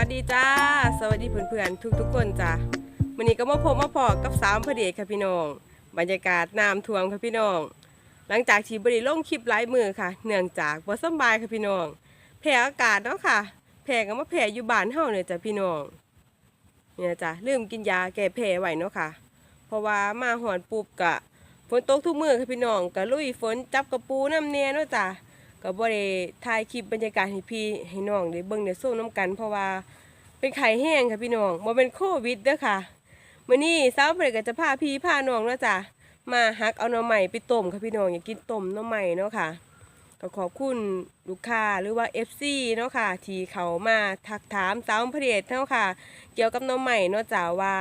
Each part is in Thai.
วัสดีจ้า สวัสดีเพื่อนๆทุกๆคนจ้าวันนี้ก็มาพบมาพอกับสามพเดชค่ะพี่น้อง บรรยากาศน้ำท่วมค่ะพี่น้อง หลังจากที่บริลงคลิปหลายมือค่ะ เนื่องจากบ่สบายค่ะพี่น้องแพ้อากาศเนาะค่ะแพ้ก็มาแพ้อยู่บ้านเฮาเนี่ยจ้ะพี่น้อง เนี่ยจ้ะลืมกินยาแก้แพ้ไว้เนาะค่ะ เพราะว่ามาหอนปุบกะฝนตกทุกมือค่ะพี่น้องก็ลุยฝนจับกระปูน้ำเนียเนาะจ้ะ ก็บ่ได้ถ่ายคลิปบรรยากาศให้พี่ให้น้องได้เบิ่งได้ส้น้ำกัน เพราะว่าเป็นไข้แห้งค่ะพี่น้องบ่เป็นโควิดเด้อค่ะมื้อนี้สาวเพิ่นก็จะพาพี่พาน้องเนาะจ้ะมาหักเอาหน่อใหม่ไปต้มค่ะพี่น้องอยากกินต้มหน่อใหม่เนาะค่ะก็ขอบคุณลูกค้าหรือว่า FC เนาะค่ะที่เขามาทักถามสาวพระเดชเนาะค่ะ เกี่ยวกับหน่อใหม่เนาะจ้าว่า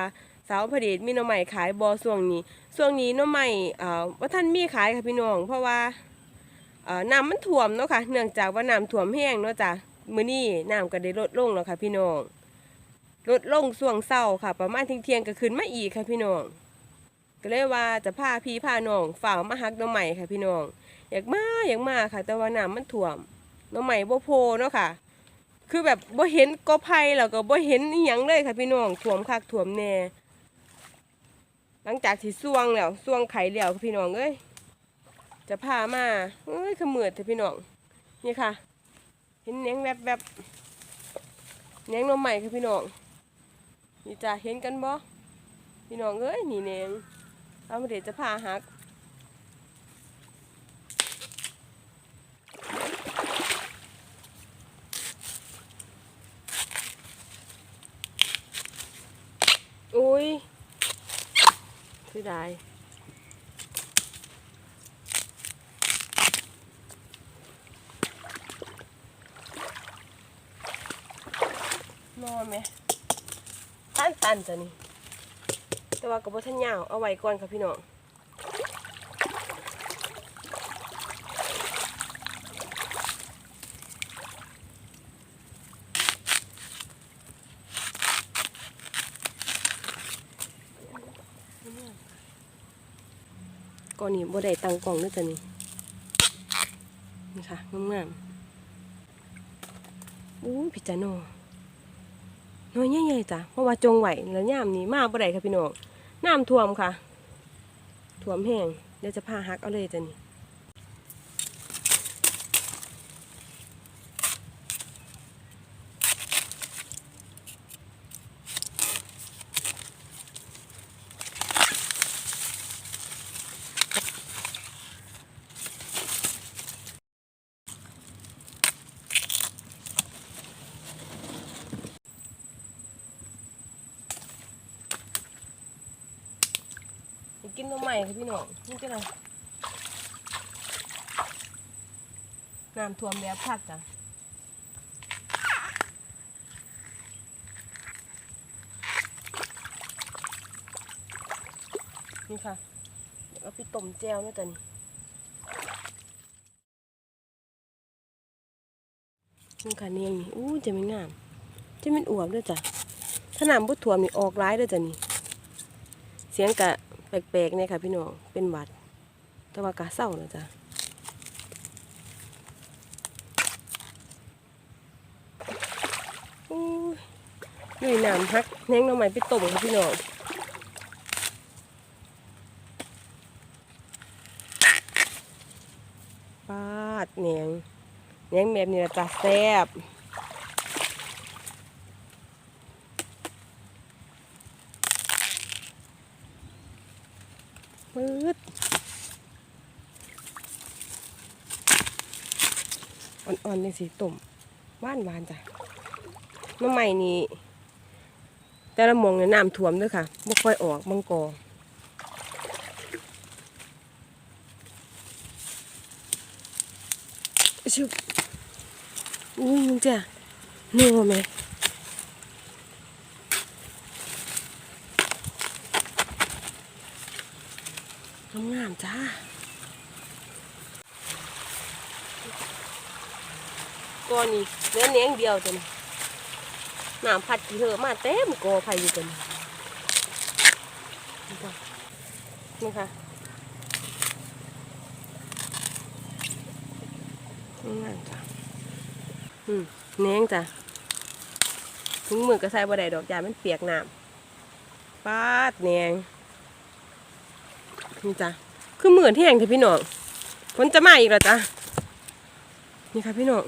สาวพระเดชมีหน่อใหม่ขายบอช่วงนี้ช่วงนี้หน่อใหม่เอ่อว่าท่านมีขายค่ะพี่น้อง เพราะว่า น้ำมันท่วมเนาะค่ะ เนื่องจากว่าน้ำท่วมแห้งเนาะจ้ะมื้อนี้น้ำก็ได้ลดลงแล้วค่ะ พี่น้อง ลดลงช่วงเช้าค่ะ ประมาณเที่ยงก็ขึ้นมาอีกค่ะพี่น้อง ก็เลยว่าจะพาพี่พาน้องฝ่าวมาหักน่องใหม่ค่ะพี่น้อง อยากมาอยากมาค่ะ แต่ว่าน้ำมันท่วมน้องใหม่บ่โพเนาะค่ะ คือแบบบ่เห็นกอไผ่แล้วก็บ่เห็นอีหยังเลยค่ะพี่น้องท่วมคักท่วมแน่ หลังจากที่ซ่วงแล้วซ่วงไข่แล้วค่ะพี่น้องเอ้ย จะพามาเอ้ยขมือดเถอะพี่น้อง นี่ค่ะ เห็นแหนงแวบแบบๆแหนงน้องใหม่ค่ะพี่น้อง นี่จ้ะเห็นกันบ่ พี่น้องเอ้ยนี่แหนงเอามาเดี๋ยวจะพาหักอุ้ยเสียดาย นอนไหมตันตันจ้ะนี่แต่ว่ากับบทันยาวเอาไว้ก่อนค่ะพี่น้องก่อนนี้บ่ได้ตังกล่องด้วยจ้ะนี่นี่ค่ะงามๆอู้พิจารณา น้อยใหญ่ๆจ้ะเพราะว่าจงไหวแล้วย่ามนี้มาบ่ได้ค่ะพี่น้องน้ำท่วมค่ะท่วมแห้งเดี๋ยวจะพาฮักเอาเลยจ้ะนี่ กินตัวใหม่ค่ะพี่น้องนี่จะอะไรน้ำท่วมแล้วพักจ้ะนี่ค่ะ เดี๋ยวเอาไปต้มแจวนะจ๊ะนี่นี่ค่ะเนียงนี่อู้จะไม่งาม จะเป็นอวบด้วยจ้ะถ้าน้ำบุถ่วมนี่ออกร้ายด้วยจ้ะนี่ เสียงกะ แปลกๆเนี่ยค่ะพี่น้อง เป็นหวัด แต่ว่ากะเศร้านะจ๊ะอู้ยน้ำฮักแหนงน้องใหม่ไปต้มค่ะพี่น้องปาดแหนงแหนงแบบนี้ละจ้ะแซ่บ ปืด อ่อนๆเลยสิตุ่มหวานหวานๆจ้ะน้ำใหม่นี่แต่ละมองเนี่ยน้ำท่วมด้วยค่ะไม่ค่อยออกมังกอชิบอุ้ยมึงจ้ะนัวไหมงามจ้า ก้อนนี้เนื้อเนียงเดียวจ้ะนี่น้ำพัดกี่เหอะมาเต็มกอไผ่อยู่กันนี่ค่ะนี่ค่ะงามจ้ะอืมเนียงจ้ะถุงมือก็ใส่บ่ได้ดอกยามันเปียกน้ำปาดแหนงนี่จ้ะคือเหมือนที่แห้งเถอะพี่น้องฝนจะมาอีกแล้วจ้ะนี่ค่ะพี่น้อง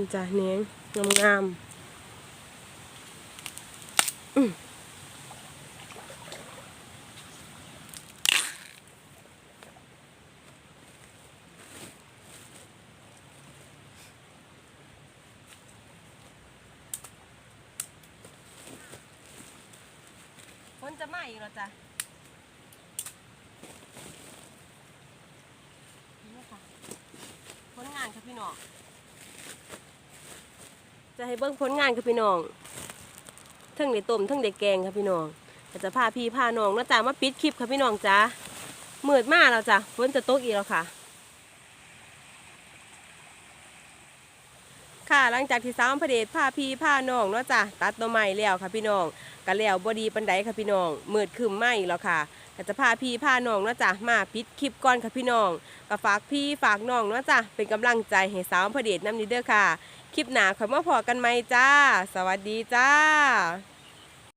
นี่จ้ะแหนงงามๆอื้อฝนจะมาอีกแล้วจ้ะนี่ค่ะผลงานค่ะพี่น้อง จะให้เบิ่งผลงานค่ะพี่น้องทั้งได้ต้มทั้งได้แกงค่ะพี่น้องจะพาพี่พาน้องนาะจ้ามาปิดคลิปค่ะพี่น้องจ้ามืดมาแล้วจ้ะฝนจะตกอีกแล้วค่ะ ค่ะหลังจากที่สาวพระเดชพาพี่พาน้องเนาะจ้ะตัดหน่อไม้แล้วค่ะพี่น้องกันแล้วบดีปันไดค่ะพี่น้องมืดคืมไหมแล้วค่ะก็จะพาพี่พาน้องเนาะจ้ะมาปิดคลิปก่อนค่ะพี่น้องก็ฝากพี่ฝากน้องเนาะจ้ะเป็นกำลังใจให้สาวพระเดชน้ำนี้เด้อค่ะ คลิปหนาคอยมาพอกันไหมจ้า สวัสดีจ้า